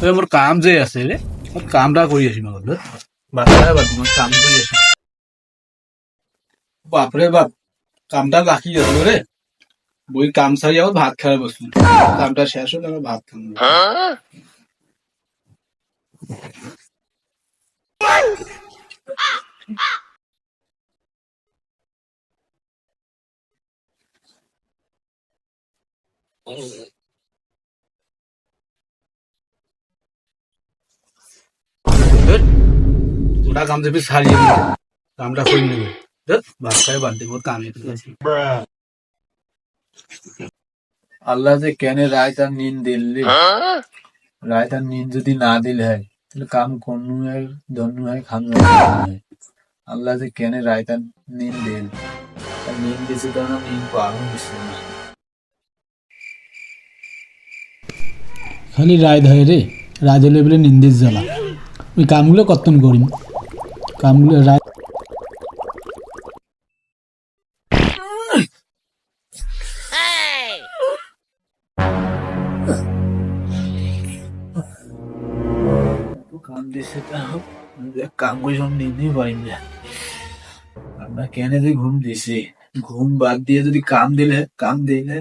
এই মোৰ কাম যে আছে ৰে মই কামটা কৰি আছো মই ঘৰত বাচ্চাই বাদ মই কাম কৰি আছো। বাপৰে বাপ কামটা আছিলো রে বই কাম সারি আবার ভাত খাওয়ার বসলাম কামটা শেষ হলে আবার ভাত খাব ধুর, দিতে কামটা করে নেবে। বাদ দেবো কামে আল্লাহ যে কেন রায় তার নিন দিল্লি। রায় তার নিন যদি না দিলে হয় তাহলে কাম কোন হয় ধন্য হয় খান হয় আল্লাহ যে কেন রায় তার নিন দিল। তার নিন দিছে নাম নিন পারণ দিছে না। খালি রায় ধরে রে রায় ধরলে বলে নিন্দিস জ্বালা। ওই কামগুলো কর্তন করিম? কামগুলো রায় কাম দিছে তা হোক এক কাম করে সব নিতেই পারি না। ঘুম দিছি? ঘুম বাদ দিয়ে যদি কাম দিলে কাম দিলে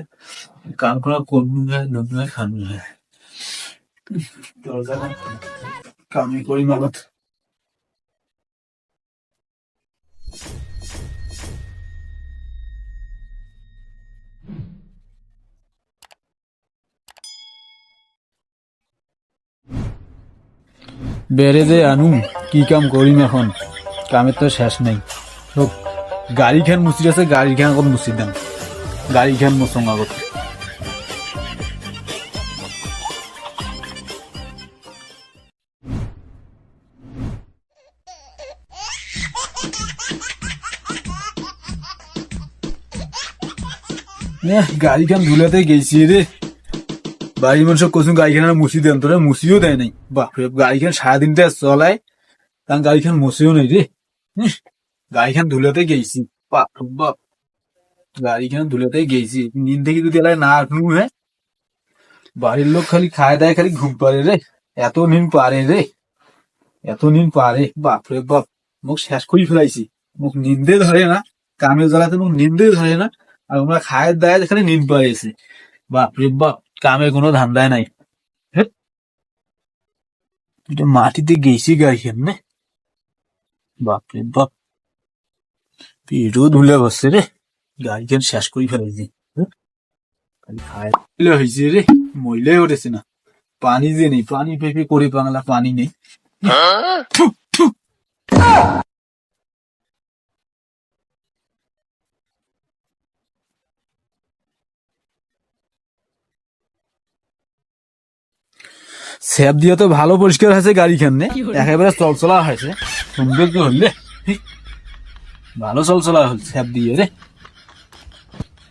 কাম করা করব না ধন্য হয় খান হয় নাই। কামই করি মাগত। বেড়ে দে আনু, কি কাম করিম এখন? কামের তো শেষ নেই। হোক, গাড়ি খান মুসি আছে, গাড়ি খান আগত মুসি দাম গাড়ি খান মুসং আগত। গাড়ি খান ধুলাতে গেছি রে। বাড়ির মানুষ কচুন গাড়ি খান মুসি দেন তোরা মুসিও দেয় নাই। বাপরে গাড়ি খান সারাদিনটা চলায় তার গাড়ি খান মুসিও নাই রে। ইস, গাড়ি ধুলাতে গেছি বাপ রে বাপ গাড়ি খান ধুলাতে গেছি নিন থেকে যদি এলাই না আটনু হ্যাঁ? বাড়ির লোক খালি খায় দায় খালি ঘুম পারে রে। এত নিন পারে রে। এত নিন পারে বাপরে বাপ মুখ শেষ করে ফেলাইছি। মুখ নিন্দে ধরে না কামে জ্বালাতে মুখ নিন্দে ধরে না আর আমরা খায় দায় খালি নিন পাইছে বাপরে বাপ কামে কোনো ধান্দায় নাই। এটা মাটিতে গেছি গাড়ি কেমনে বাপরে বাপ। পেটও ধুলে বসছে রে গাড়ি কেন শেষ করে ফেলেছি। খালি খায় হয়েছে রে মহিলাই উঠেছে না। পানি যে নেই পানি পেপে করে বাংলা পানি নেই। স্যাপ দিয়ে তো ভালো পরিষ্কার হয়েছে গাড়ি খানে একেবারে চলচলা হয়েছে। সৌন্দর্য হইলে হি, ভালো চলচলা হল স্যাপ দিয়ে রে।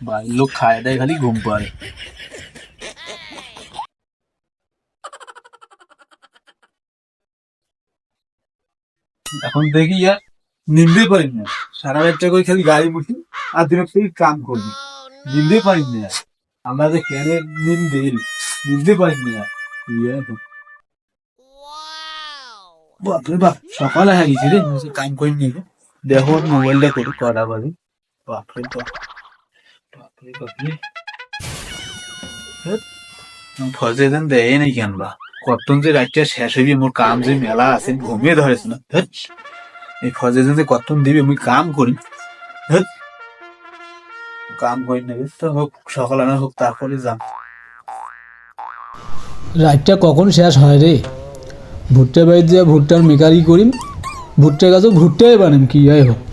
বাড়ির লোক খায় দেয় খালি ঘুম পারে এখন দেখি আর নিন্দে পারি না সারা রাতটা করে খালি গাড়ি মুঠি আর থেকে কাম করবি। নিন্দে পারি না আমরা যে কেন নিন্দে নিন্দে পারি না তো। বাপরে বাপ সকালে হয়ে গেছি রে কাম করি নি দেখো মোবাইলটা করি কটা বাজে। বাপরে বাপ বাপরে বাপরে ফজে দেন দেয় নাই কেন বা? কতক্ষণ যে রাতটা শেষ হইবি মোর কাম যে মেলা আছে ঘুমিয়ে ধরেছ না। এই ফজে দেন যে কতক্ষণ দিবি আমি কাম করি। কাম করি না তো হোক সকালে না হোক তারপরে যাম। রাতটা কখন শেষ হয় রে? ভুট্টা বাড়িতে যা ভুট্টার মেকারি করিম ভুট্টা গাছও ভুট্টাই বানিম কি, যাই হোক।